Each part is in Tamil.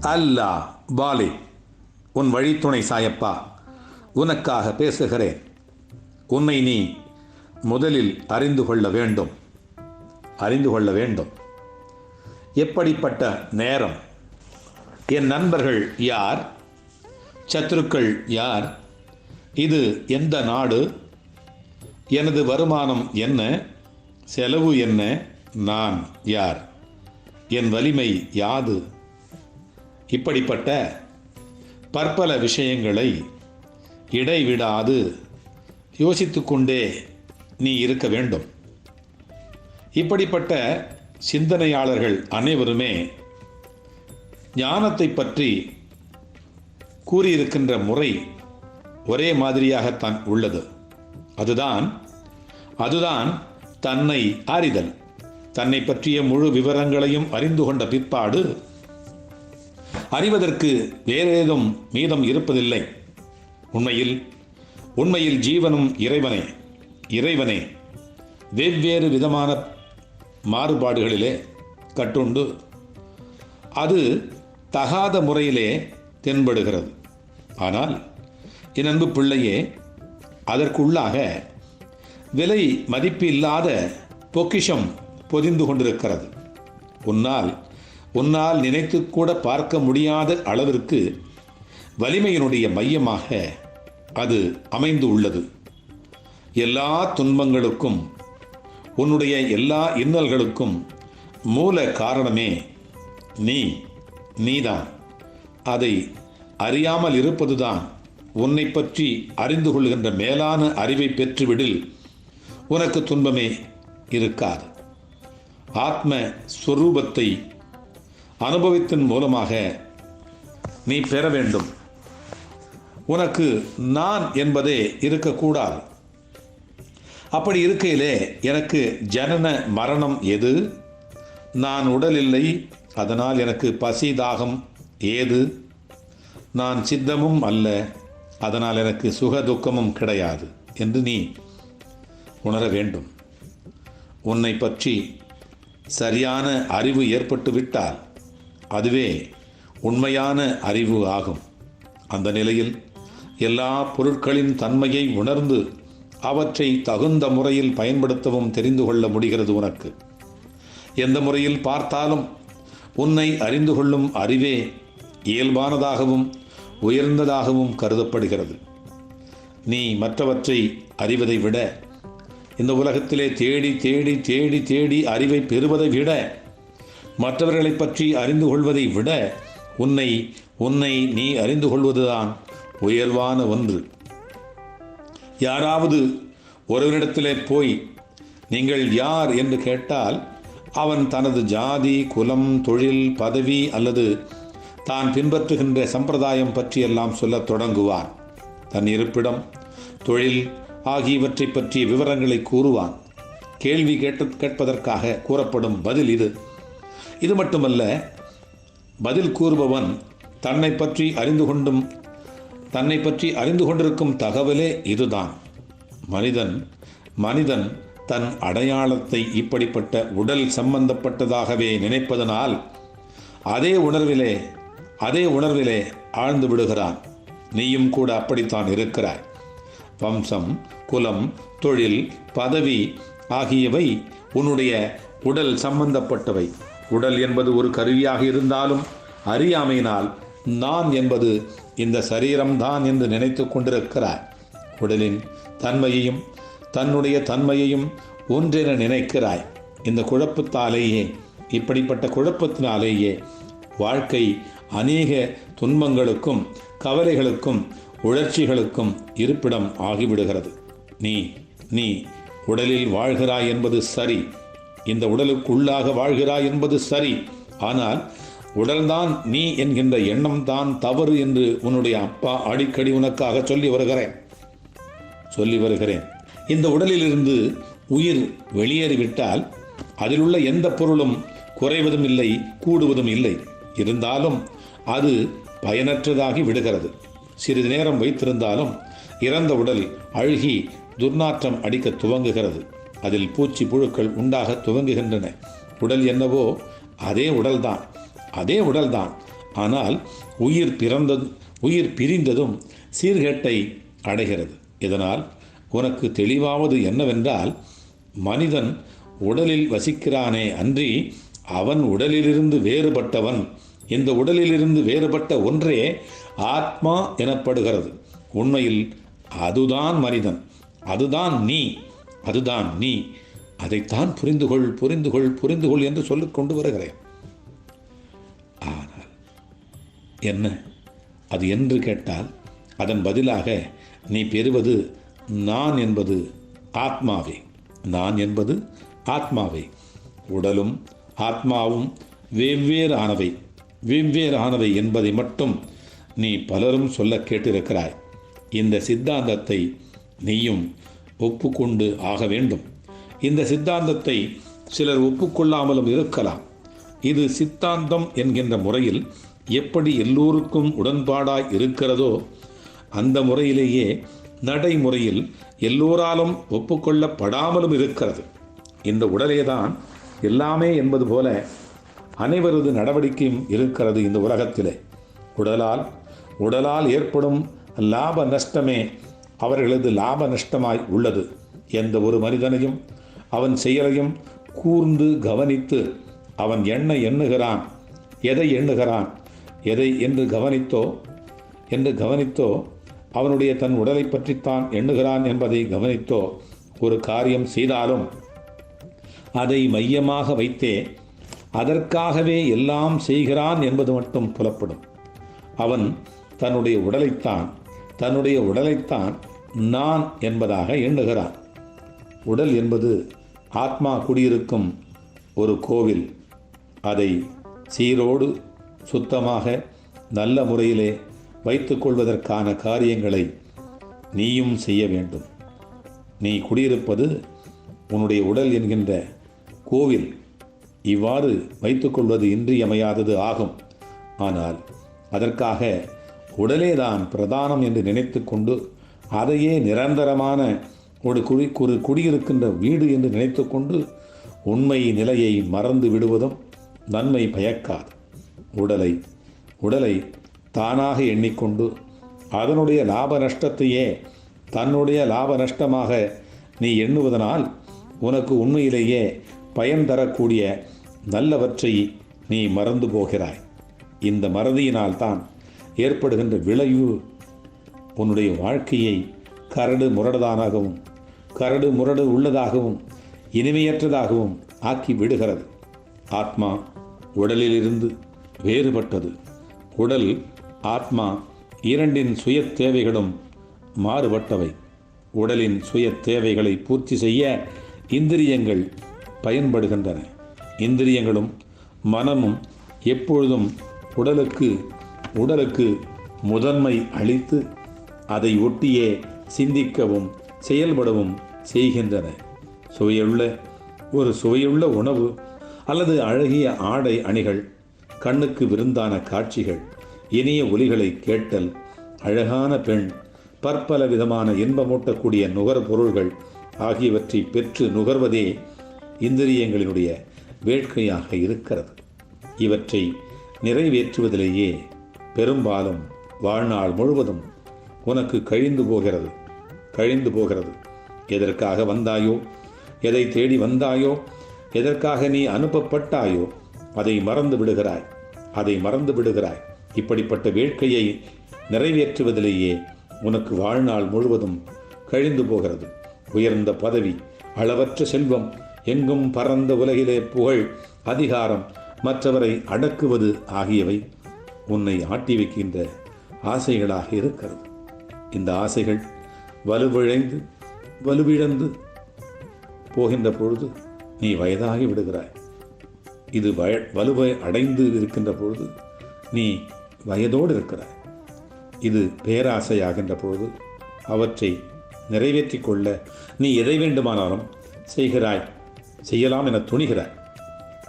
அல்லா பாலே உன் வழித்துணை சாயப்பா உனக்காக பேசுகிறேன். உன்னை நீ முதலில் அறிந்து கொள்ள வேண்டும். அறிந்து கொள்ள வேண்டும். எப்படிப்பட்ட நேரம்? என் நண்பர்கள் யார்? சத்துருக்கள் யார்? இது எந்த நாடு? எனது வருமானம் என்ன? செலவு என்ன? நான் யார்? என் வலிமை யாது? இப்படிப்பட்ட பற்பல விஷயங்களை இடைவிடாது யோசித்துக்கொண்டே நீ இருக்க வேண்டும். இப்படிப்பட்ட சிந்தனையாளர்கள் அனைவருமே ஞானத்தை பற்றி கூறியிருக்கின்ற முறை ஒரே மாதிரியாகத்தான் உள்ளது. அதுதான் அதுதான் தன்னை அறிதல் தன்னை பற்றிய முழு விவரங்களையும் அறிந்து கொண்ட பிற்பாடு அறிவதற்கு வேறேதும் மீதம் இருப்பதில்லை. உண்மையில் உண்மையில் ஜீவனும் இறைவனே இறைவனே. வெவ்வேறு விதமான மாறுபாடுகளிலே கட்டுண்டு அது தகாத முறையிலே தென்படுகிறது. ஆனால் என் அன்பு பிள்ளையே அதற்குள்ளாக விலை மதிப்பு இல்லாத பொக்கிஷம் பொதிந்து கொண்டிருக்கிறது. உன்னால் உன்னால் நினைத்து கூட பார்க்க முடியாத அளவிற்கு வலிமையினுடைய மையமாக அது அமைந்து உள்ளது. எல்லா துன்பங்களுக்கும் உன்னுடைய எல்லா இன்னல்களுக்கும் மூல காரணமே நீ நீதான். அதை அறியாமல் இருப்பதுதான் உன்னை பற்றி அறிந்து கொள்கின்ற மேலான அறிவை பெற்றுவிடில் உனக்கு துன்பமே இருக்காது. ஆத்ம ஸ்வரூபத்தை அனுபவத்தின் மூலமாக நீ பெற வேண்டும். உனக்கு நான் என்பதே இருக்கக்கூடாது. அப்படி இருக்கையிலே எனக்கு ஜனன மரணம் எது? நான் உடல் இல்லை அதனால் எனக்கு பசி தாகம் ஏது? நான் சித்தமும் அல்ல அதனால் எனக்கு சுக துக்கமும் கிடையாது என்று நீ உணர வேண்டும். உன்னை பற்றி சரியான அறிவு ஏற்பட்டு விட்டால் அதுவே உண்மையான அறிவு ஆகும். அந்த நிலையில் எல்லா பொருட்களின் தன்மையை உணர்ந்து அவற்றை தகுந்த முறையில் பயன்படுத்தவும் தெரிந்து கொள்ள முடிகிறது உனக்கு. எந்த முறையில் பார்த்தாலும் உன்னை அறிந்து கொள்ளும் அறிவே இயல்பானதாகவும் உயர்ந்ததாகவும் கருதப்படுகிறது. நீ மற்றவற்றை அறிவதை விட இந்த உலகத்திலே தேடி தேடி தேடி தேடி அறிவை பெறுவதை விட மற்றவர்களை பற்றி அறிந்து கொள்வதை விட உன்னை உன்னை நீ அறிந்து கொள்வதுதான் உயர்வான ஒன்று. யாராவது ஒருவரிடத்திலே போய் நீங்கள் யார்? என்று கேட்டால் அவன் தனது ஜாதி குலம் தொழில் பதவி அல்லது தான் பின்பற்றுகின்ற சம்பிரதாயம் பற்றியெல்லாம் சொல்லத் தொடங்குவான். தன் இருப்பிடம் தொழில் ஆகியவற்றை பற்றிய விவரங்களை கூறுவான். கேள்வி கேட்டு கேட்பதற்காக கூறப்படும் பதில் இது. இது மட்டுமல்ல பதில் கூறுபவன் தன்னை பற்றி அறிந்து கொண்டும் தன்னை பற்றி அறிந்து கொண்டிருக்கும் தகவலே இதுதான். மனிதன் மனிதன் தன் அடையாளத்தை இப்படிப்பட்ட உடல் சம்பந்தப்பட்டதாகவே நினைப்பதனால் அதே உணர்விலே அதே உணர்விலே ஆழ்ந்து விடுகிறான். நீயும் கூட அப்படித்தான் இருக்கிறாய். வம்சம் குலம் தொழில் பதவி ஆகியவை உன்னுடைய உடல் சம்பந்தப்பட்டவை. உடல் என்பது ஒரு கருவியாக இருந்தாலும் அறியாமையினால் நான் என்பது இந்த சரீரம்தான் என்று நினைத்து கொண்டிருக்கிறார். உடலின் தன்மையையும் தன்னுடைய தன்மையையும் ஒன்றென நினைக்கிறாய். இந்த குழப்பத்தாலேயே இப்படிப்பட்ட குழப்பத்தினாலேயே வாழ்க்கை அநேக துன்பங்களுக்கும் கவலைகளுக்கும் உணர்ச்சிகளுக்கும் இருப்பிடம் ஆகிவிடுகிறது. நீ நீ உடலில் வாழ்கிறாய் என்பது சரி. இந்த உடலுக்குள்ளாக வாழ்கிறாய் என்பது சரி. ஆனால் உடல்தான் நீ என்கின்ற எண்ணம் தான் தவறு என்று உன்னுடைய அப்பா அடிக்கடி உனக்காக சொல்லி வருகிறேன். சொல்லி வருகிறேன். இந்த உடலிலிருந்து உயிர் வெளியேறிவிட்டால் அதில் உள்ள எந்த பொருளும் குறைவதும் இல்லை கூடுவதும் இல்லை. இருந்தாலும் அது பயனற்றதாகி விடுகிறது. சிறிது நேரம் வைத்திருந்தாலும் இறந்த உடல் அழுகி துர்நாற்றம் அடிக்க துவங்குகிறது. அதில் பூச்சி புழுக்கள் உண்டாக துவங்குகின்றன. உடல் என்னவோ அதே உடல்தான் அதே உடல்தான். ஆனால் உயிர் பிறந்தது உயிர் பிரிந்ததும் சீர்கேட்டை அடைகிறது. இதனால் உனக்கு தெளிவாவது என்னவென்றால் மனிதன் உடலில் வசிக்கிறானே அன்றி அவன் உடலிலிருந்து வேறுபட்டவன். இந்த உடலிலிருந்து வேறுபட்ட ஒன்றே ஆத்மா எனப்படுகிறது. உண்மையில் அதுதான் மனிதன் அதுதான் நீ. அதுதான் நீ அதைத்தான் புரிந்து கொள் புரிந்து கொள் புரிந்து கொள் என்று சொல்லிக் கொண்டு வருகிறேன். ஆனால் என்ன? அது என்று கேட்டால் அதன் பதிலாக நீ பெறுவது நான் என்பது ஆத்மாவே. நான் என்பது ஆத்மாவே. உடலும் ஆத்மாவும் வெவ்வேறானவை வெவ்வேறானவை என்பதை மட்டும் நீ பலரும் சொல்ல கேட்டிருக்கிறாய். இந்த சித்தாந்தத்தை நீயும் ஒப்புக்கொண்டு ஆக வேண்டும். இந்த சித்தாந்தத்தை சிலர் ஒப்புக்கொள்ளாமலும் இருக்கலாம். இது சித்தாந்தம் என்கின்ற முறையில் எப்படி எல்லோருக்கும் உடன்பாடாய் இருக்கிறதோ அந்த முறையிலேயே நடைமுறையில் எல்லோராலும் ஒப்புக்கொள்ளப்படாமலும் இருக்கிறது. இந்த உடலே தான் எல்லாமே என்பது போல அனைவரது நடவடிக்கையும் இருக்கிறது இந்த உலகத்திலே. உடலால் உடலால் ஏற்படும் லாப நஷ்டமே அவர்களது லாப நஷ்டமாய் உள்ளது. எந்த ஒரு மனிதனையும் அவன் செயலையும் கூர்ந்து கவனித்து அவன் என்ன எண்ணுகிறான் எதை எண்ணுகிறான் எதை என்று கவனித்தோ என்று கவனித்தோ அவனுடைய தன் உடலை பற்றித்தான் எண்ணுகிறான் என்பதை கவனித்தோ ஒரு காரியம் செய்தாலும் அதை மையமாக வைத்தே அதற்காகவே எல்லாம் செய்கிறான் என்பது மட்டும் புலப்படும். அவன் தன்னுடைய உடலைத்தான் தன்னுடைய உடலைத்தான் நான் என்பதாக எண்ணுகிறான். உடல் என்பது ஆத்மா குடியிருக்கும் ஒரு கோவில். அதை சீரோடு சுத்தமாக நல்ல முறையிலே வைத்துக்கொள்வதற்கான காரியங்களை நீயும் செய்ய வேண்டும். நீ குடியிருப்பது உன்னுடைய உடல் என்கின்ற கோவில். இவ்வாறு வைத்துக்கொள்வது இன்றியமையாதது ஆகும். ஆனால் அதற்காக உடலே தான் பிரதானம் என்று நினைத்து கொண்டு அதையே நிரந்தரமான ஒரு குடி ஒரு குடியிருக்கின்ற வீடு என்று நினைத்து கொண்டு உண்மை நிலையை மறந்து விடுவதும் நன்மை பயக்காது. உடலை உடலை தானாக எண்ணிக்கொண்டு அதனுடைய லாப நஷ்டத்தையே தன்னுடைய லாப நஷ்டமாக நீ எண்ணுவதனால் உனக்கு உண்மையிலேயே பயன் தரக்கூடிய நல்லவற்றை நீ மறந்து போகிறாய். இந்த மறதியினால் தான் ஏற்படுகின்ற விளைவு உன்னுடைய வாழ்க்கையை கரடு முரடுதானாகவும் கரடு முரடு உள்ளதாகவும் இனிமையற்றதாகவும் ஆக்கி விடுகிறது. ஆத்மா உடலிலிருந்து வேறுபட்டது. உடல் ஆத்மா இரண்டின் சுய தேவைகளும் மாறுபட்டவை. உடலின் சுய தேவைகளை பூர்த்தி செய்ய இந்திரியங்கள் பயன்படுகின்றன. இந்திரியங்களும் மனமும் எப்பொழுதும் உடலுக்கு உடலுக்கு முதன்மை அளித்து அதை ஒட்டியே சிந்திக்கவும் செயல்படவும் செய்கின்றன. சுவையுள்ள ஒரு சுவையுள்ள உணவு அல்லது அழகிய ஆடை அணிகள் கண்ணுக்கு விருந்தான காட்சிகள் இனிய ஒலிகளை கேட்டல் அழகான பெண் பற்பல விதமான இன்பமூட்டக்கூடிய நுகர்பொருள்கள் ஆகியவற்றை பெற்று நுகர்வதே இந்திரியங்களினுடைய வேட்கையாக இருக்கிறது. இவற்றை நிறைவேற்றுவதிலேயே பெரும்பாலும் வாழ்நாள் முழுவதும் உனக்கு கழிந்து போகிறது கழிந்து போகிறது. எதற்காக வந்தாயோ எதை தேடி வந்தாயோ எதற்காக நீ அனுப்பப்பட்டாயோ அதை மறந்து விடுகிறாய் அதை மறந்து விடுகிறாய். இப்படிப்பட்ட வேட்கையை நிறைவேற்றுவதிலேயே உனக்கு வாழ்நாள் முழுவதும் கழிந்து போகிறது. உயர்ந்த பதவி அளவற்ற செல்வம் எங்கும் பரந்த உலகிலே புகழ் அதிகாரம் மற்றவரை அடக்குவது ஆகியவை உன்னை ஆட்டி வைக்கின்ற ஆசைகளாக இருக்கிறது. இந்த ஆசைகள் வலுவிழைந்து வலுவிழந்து போகின்ற பொழுது நீ வயதாகி விடுகிறாய். இது வய வலுவை அடைந்து இருக்கின்ற பொழுது நீ வயதோடு இருக்கிறாய். இது பேராசையாகின்ற பொழுது அவற்றை நிறைவேற்றிக் கொள்ள நீ எதை வேண்டுமானாலும் செய்கிறாய் செய்யலாம் என துணிகிறாய்.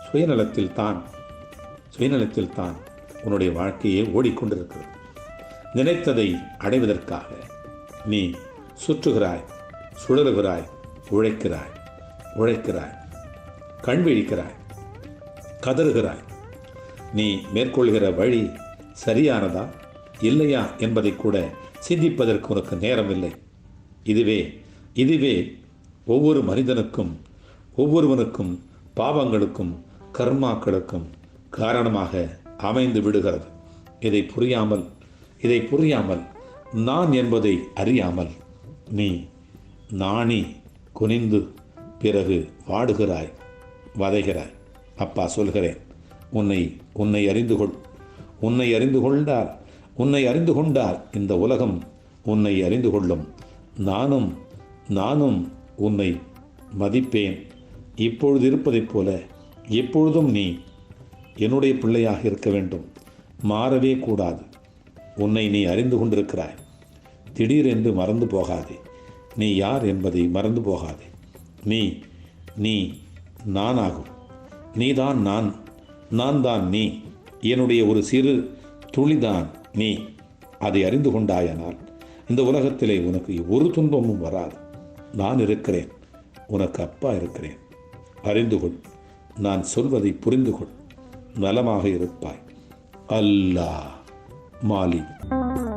சுயநலத்தில் தான் சுயநலத்தில் தான் உன்னுடைய வாழ்க்கையே ஓடிக்கொண்டிருக்கிறது. நினைத்ததை அடைவதற்காக நீ சுற்றுகிறாய் சுழலுகிறாய் உழைக்கிறாய் உழைக்கிறாய் கண் விழிக்கிறாய் கதறுகிறாய். நீ மேற்கொள்கிற வழி சரியானதா இல்லையா என்பதை கூட சிந்திப்பதற்கு உனக்கு நேரமில்லை. இதுவே இதுவே ஒவ்வொரு மனிதனுக்கும் ஒவ்வொருவனுக்கும் பாவங்களுக்கும் கர்மாக்களுக்கும் காரணமாக அமைந்து விடுகிறது. இதை புரியாமல் இதை புரியாமல் நான் என்பதை அறியாமல் நீ நாணி குனிந்து பிறகு வாடுகிறாய் வதைகிறாய். அப்பா சொல்கிறேன் உன்னை உன்னை அறிந்து கொள். உன்னை அறிந்து கொண்டால் உன்னை அறிந்து கொண்டால் இந்த உலகம் உன்னை அறிந்து கொள்ளும். நானும் நானும் உன்னை மதிப்பேன். இப்பொழுது இருப்பதைப் போல எப்பொழுதும் நீ என்னுடைய பிள்ளையாக இருக்க வேண்டும். மாறவே கூடாது. உன்னை நீ அறிந்து கொண்டிருக்கிறாய். திடீரென்று மறந்து போகாதே. நீ யார் என்பதை மறந்து போகாதே. நீ நீ நானாகும். நீதான் நான். நான் தான் நீ. என்னுடைய ஒரு சிறு துளிதான் நீ. அதை அறிந்து கொண்டாயானால் இந்த உலகத்திலே உனக்கு ஒரு துன்பமும் வராது. நான் இருக்கிறேன். உனக்கு அப்பா இருக்கிறேன். அறிந்து கொள். நான் சொல்வதை புரிந்து கொள். நலமாக இருப்பாய். அல்லாஹ் மாலிக்.